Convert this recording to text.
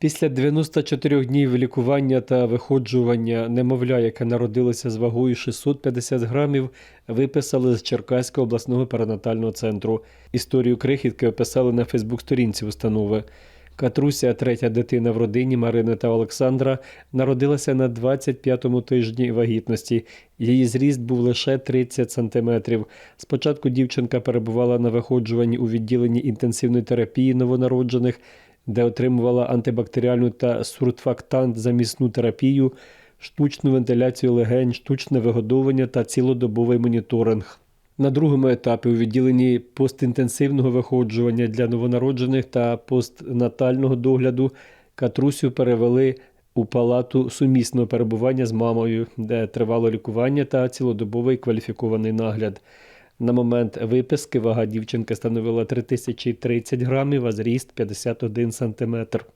Після 94 днів лікування та виходжування немовля, яке народилося з вагою 650 грамів, виписали з Черкаського обласного перинатального центру. Історію крихітки описали на Фейсбук-сторінці установи. Катруся, третя дитина в родині Марини та Олександра, народилася на 25-му тижні вагітності. Її зріст був лише 30 сантиметрів. Спочатку дівчинка перебувала на виходжуванні у відділенні інтенсивної терапії новонароджених, де отримувала антибактеріальну та суртфактант замісну терапію, штучну вентиляцію легень, штучне вигодовування та цілодобовий моніторинг. На другому етапі у відділенні постінтенсивного виходжування для новонароджених та постнатального догляду Катрусю перевели у палату сумісного перебування з мамою, де тривало лікування та цілодобовий кваліфікований нагляд. На момент виписки вага дівчинки становила 3030 грамів, а зріст 51 сантиметр.